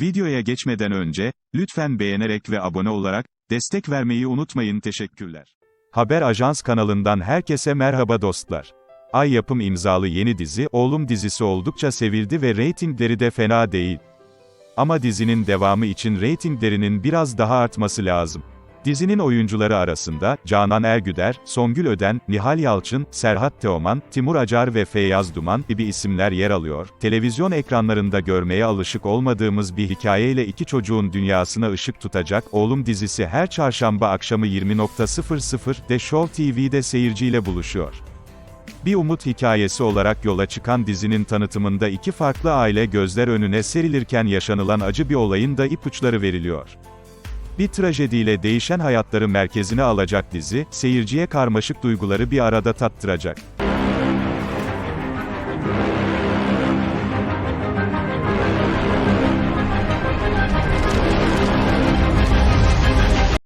Videoya geçmeden önce, lütfen beğenerek ve abone olarak, destek vermeyi unutmayın teşekkürler. Haber Ajans kanalından herkese merhaba dostlar. Ay Yapım imzalı yeni dizi, Oğlum dizisi oldukça sevildi ve reytingleri de fena değil. Ama dizinin devamı için reytinglerinin biraz daha artması lazım. Dizinin oyuncuları arasında, Canan Ergüder, Songül Öden, Nihal Yalçın, Serhat Teoman, Timur Acar ve Feyyaz Duman gibi isimler yer alıyor. Televizyon ekranlarında görmeye alışık olmadığımız bir hikayeyle iki çocuğun dünyasına ışık tutacak Oğlum dizisi her çarşamba akşamı 20.00'de Show TV'de seyirciyle buluşuyor. Bir umut hikayesi olarak yola çıkan dizinin tanıtımında iki farklı aile gözler önüne serilirken yaşanılan acı bir olayın da ipuçları veriliyor. Bir trajediyle değişen hayatları merkezine alacak dizi, seyirciye karmaşık duyguları bir arada tattıracak.